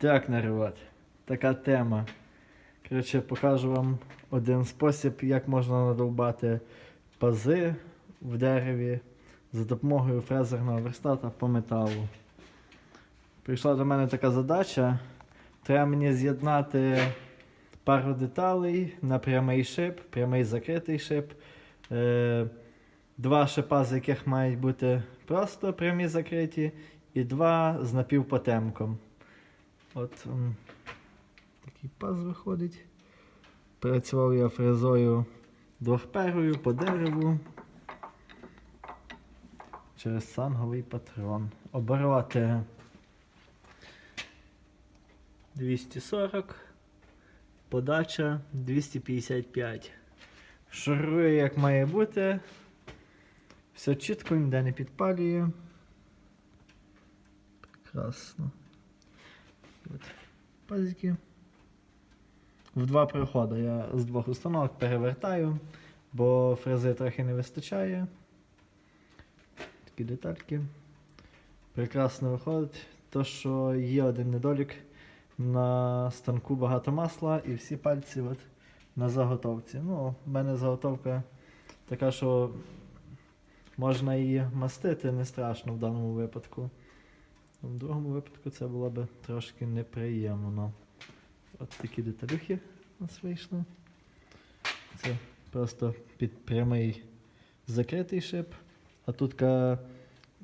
Так, народ, така тема. Коротше, покажу вам один спосіб, як можна надовбати пази в дереві за допомогою фрезерного верстата по металу. Прийшла до мене така задача. Треба мені з'єднати пару деталей на прямий шип, прямий закритий шип. Е, два шипа, з яких мають бути просто прямі закриті, і два з напівпотемком. От м, такий паз виходить. Працював я фрезою двохперою по дереву. Через санговий патрон. Обороти 240, подача 255. Шурує як має бути. Все чітко, ніде не підпалює. Прекрасно. Пазики. В два проходи я з двох установок перевертаю, бо фрези трохи не вистачає. Такі детальки. Прекрасно виходить. То, що є один недолік. На станку багато масла і всі пальці от на заготовці. Ну, в мене заготовка така, що можна її мастити, не страшно в даному випадку. В другому випадку це було б трошки неприємно. От такі деталюхи у нас вийшли. Це просто під прямий закритий шип. А тут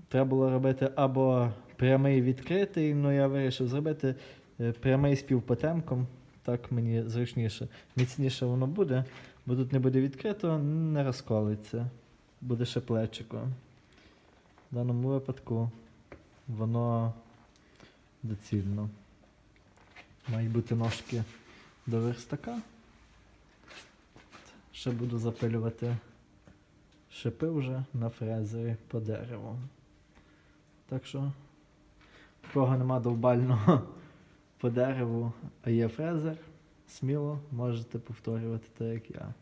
треба було робити або прямий відкритий, але я вирішив зробити е, прямий з півпотемком. Так мені зручніше. Міцніше воно буде, бо тут не буде відкрито, не розколиться. Буде ще. В даному випадку воно доцільно. Мають бути ножки до верстака. Ще буду запилювати шипи вже на фрезері по дереву. Так що, в кого нема довбального по дереву, а є фрезер, сміло можете повторювати так, як я.